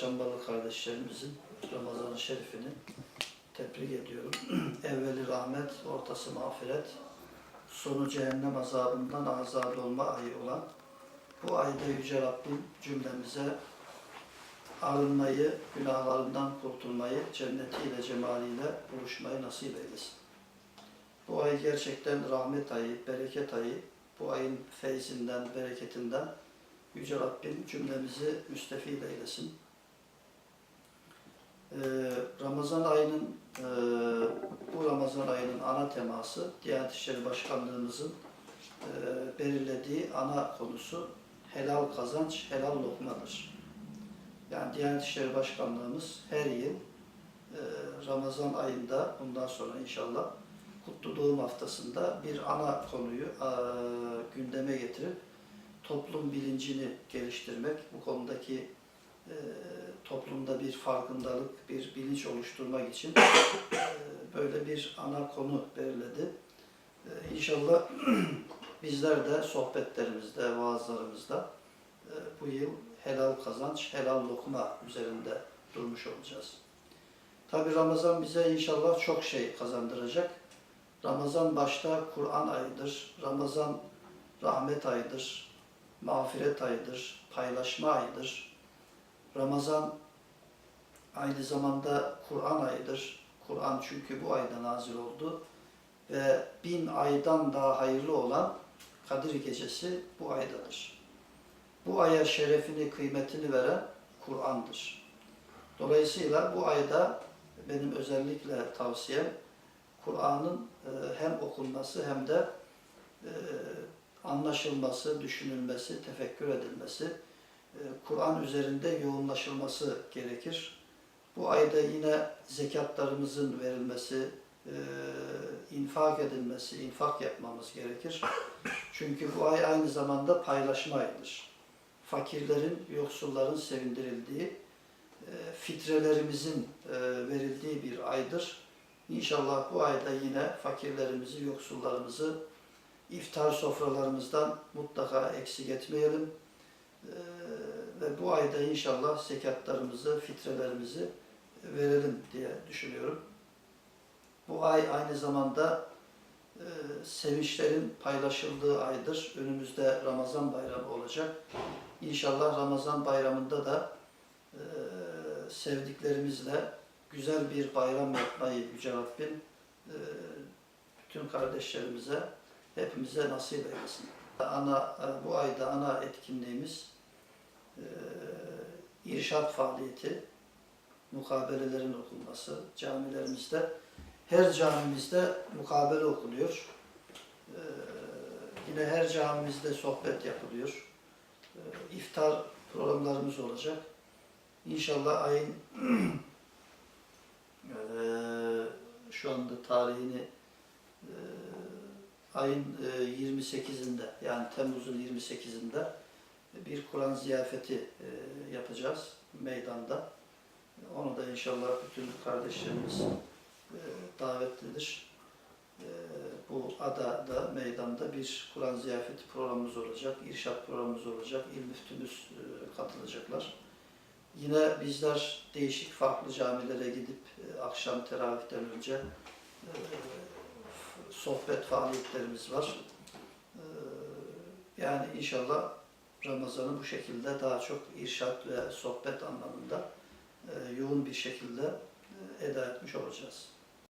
Çambalı kardeşlerimizin Ramazan-ı Şerif'ini tebrik ediyorum. Evveli rahmet, ortası mağfiret, sonu cehennem azabından azad olma ayı olan bu ayda Yüce Rabbim cümlemize arınmayı, günahlarından kurtulmayı, cennetiyle, cemaliyle buluşmayı nasip eylesin. Bu ay gerçekten rahmet ayı, bereket ayı. Bu ayın feyzinden, bereketinden Yüce Rabbim cümlemizi müstefid eylesin. Ee, Ramazan ayının, e, bu Ramazan ayının ana teması Diyanet İşleri Başkanlığımızın e, belirlediği ana konusu helal kazanç, helal lokmadır. Yani Diyanet İşleri Başkanlığımız her yıl e, Ramazan ayında bundan sonra inşallah Kutlu Doğum Haftası'nda bir ana konuyu gündeme getirip toplum bilincini geliştirmek, bu konudaki e, toplumda bir farkındalık, bir bilinç oluşturmak için e, böyle bir ana konu belirledi. E, İnşallah bizler de sohbetlerimizde, vaazlarımızda e, bu yıl helal kazanç, helal lokma üzerinde durmuş olacağız. Tabi Ramazan bize inşallah çok şey kazandıracak. Ramazan başta Kur'an ayıdır. Ramazan rahmet ayıdır. Mağfiret ayıdır. Paylaşma ayıdır. Ramazan aynı zamanda Kur'an ayıdır. Kur'an çünkü bu ayda nazil oldu. Ve bin aydan daha hayırlı olan Kadir Gecesi bu aydadır. Bu aya şerefini, kıymetini veren Kur'an'dır. Dolayısıyla bu ayda benim özellikle tavsiyem Kur'an'ın e, hem okunması hem de e, anlaşılması, düşünülmesi, tefekkür edilmesi, e, Kur'an üzerinde yoğunlaşılması gerekir. Bu ayda yine zekatlarımızın verilmesi, e, infak edilmesi, infak yapmamız gerekir. Çünkü bu ay aynı zamanda paylaşma ayıdır. Fakirlerin, yoksulların sevindirildiği, e, fitrelerimizin verildiği bir aydır. İnşallah bu ayda yine fakirlerimizi, yoksullarımızı iftar sofralarımızdan mutlaka eksik etmeyelim. Ee, Ve bu ayda inşallah zekatlarımızı, fitrelerimizi verelim diye düşünüyorum. Bu ay aynı zamanda e, sevinçlerin paylaşıldığı aydır. Önümüzde Ramazan bayramı olacak. İnşallah Ramazan bayramında da e, sevdiklerimizle güzel bir bayram yapmayı Yüce Rabbim e, bütün kardeşlerimize, hepimize nasip eylesin. Ana, e, bu ayda ana etkinliğimiz e, irşat faaliyeti, mukabelelerin okunması camilerimizde. Her camimizde mukabele okuluyor. E, Yine her camimizde sohbet yapılıyor. E, İftar programlarımız olacak. İnşallah ayın Eee, şu anda tarihini ayın eee, 28'inde yani Temmuz'un 28'inde bir Kur'an ziyafeti eee, yapacağız meydanda. Onu da inşallah bütün kardeşlerimiz eee, davetlidir. Bu adada, meydanda bir Kur'an ziyafeti programımız olacak, irşat programımız olacak, il müftümüz katılacaklar. Yine bizler değişik farklı camilere gidip e, akşam teravihten önce e, sohbet faaliyetlerimiz var. E, yani inşallah Ramazan'ı bu şekilde daha çok irşat ve sohbet anlamında e, yoğun bir şekilde e, eda etmiş olacağız.